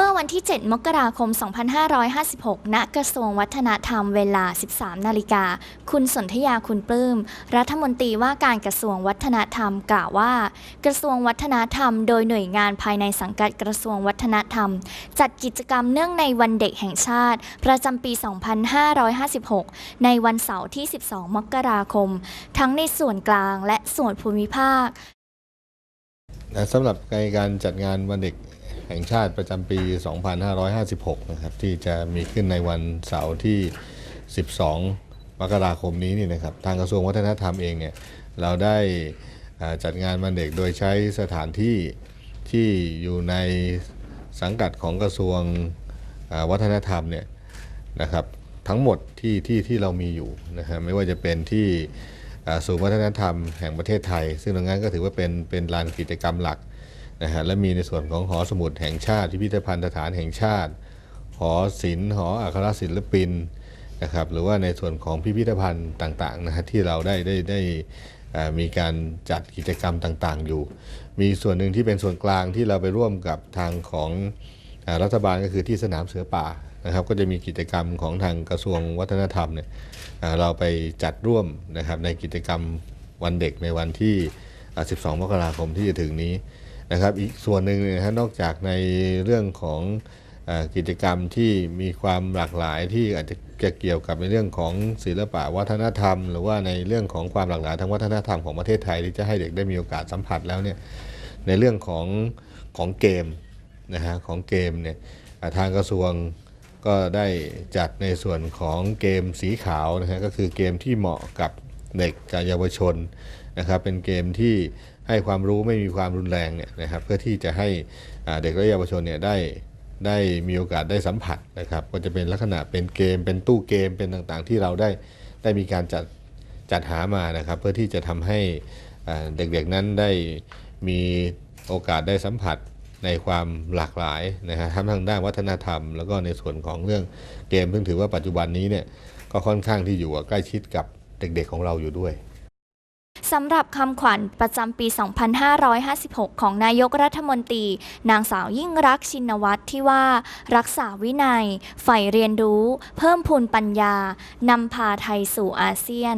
ื่อวันที่ 7 มกราคม 2556 ณ กระทรวงวัฒนธรรมเวลา 13 นาฬิกา คุณสนธยาคุณปลื้ม รัฐมนตรีว่าการกระทรวงวัฒนธรรมกล่าวว่า กระทรวงวัฒนธรรม โดยหน่วยงานภายในสังกัดกระทรวงวัฒนธรรม จัดกิจกรรมเนื่องในวันเด็กแห่งชาติ ประจำปี 2556 ในวันเสาร์ที่ 12 มกราคม ทั้งในส่วนกลางและส่วนภูมิภาคนะสำหรับในการจัดงานวันเด็ก แห่งชาติประจำปี 2556 นะครับ ที่จะมีขึ้นในวันเสาร์ที่ 12 มกราคมนี้นี่นะครับ ทางกระทรวงวัฒนธรรมเองเนี่ย เราได้จัดงานวันเด็กโดยใช้สถานที่ที่อยู่ในสังกัดของกระทรวงวัฒนธรรมเนี่ยนะครับทั้งหมดที่ที่ที่เรามีอยู่นะฮะไม่ว่าจะเป็นที่ศูนย์วัฒนธรรมแห่งประเทศไทย ซึ่งตรงนั้นก็ถือว่าเป็นเป็นลานกิจกรรมหลัก นะฮะและมีในส่วนของหอสมุดแห่งชาติ พิพิธภัณฑ์สถานแห่งชาติ หอศิลป์หออัครศิลปินนะครับหรือว่าในส่วนของพิพิธภัณฑ์ต่างๆนะฮะที่เราได้ได้ได้มีการจัดกิจกรรมต่างๆ อยู่ มีส่วนหนึ่งที่เป็นส่วนกลางที่เราไปร่วมกับทางของอรัฐบาลก็คือที่สนามเสือป่านะครับก็จะมีกิจกรรมของทางกระทรวงวัฒนธรรมเนี่ยเราไปจัดร่วมนะครับในกิจกรรมวันเด็กในวันที่ 12 มกราคมที่จะถึงนี้ นะครับอีกส่วนหนึ่งนะฮะนอกจากในเรื่องของอกิจกรรมที่มีความหลากหลายที่อาจจะเกี่ยวกับในเรื่องของศิลปะวัฒนธรรม หรือว่าในเรื่องของความหลากหลายทางวัฒนธรรมของประเทศไทยที่จะให้เด็กได้มีโอกาสสัมผัสแล้วเนี่ยในเรื่องของของเกมนะฮะของเกมเนี่ยทางกระทรวงก็ได้จัดในส่วนของเกมสีขาวนะฮะก็คือเกมที่เหมาะกับ เด็กกับเยาวชนนะครับเป็นเกมที่ให้ความรู้ไม่มีความรุนแรงเนี่ยนะครับเพื่อที่จะให้เด็กและเยาวชนเนี่ยได้ได้มีโอกาสได้สัมผัสนะครับก็จะเป็นลักษณะเป็นเกม เป็นตู้เกมเป็นต่างๆ ที่เราได้ได้มีการจัดจัดหามานะครับ เพื่อที่จะทำให้เด็กๆนั้นได้มีโอกาสได้สัมผัสในความหลากหลายนะฮะทั้งทางด้านวัฒนธรรม แล้วก็ในส่วนของเรื่องเกม ซึ่งถือว่าปัจจุบันนี้เนี่ยก็ค่อนข้างที่อยู่ใกล้ชิดกับ เด็กๆของเราอยู่ด้วยสำหรับคำขวัญประจำปี 2556 ของนายกรัฐมนตรี นางสาวยิ่งรักชินวัตรที่ว่า รักษาวินัย ใฝ่เรียนรู้ เพิ่มพูนปัญญานำพาไทยสู่อาเซียน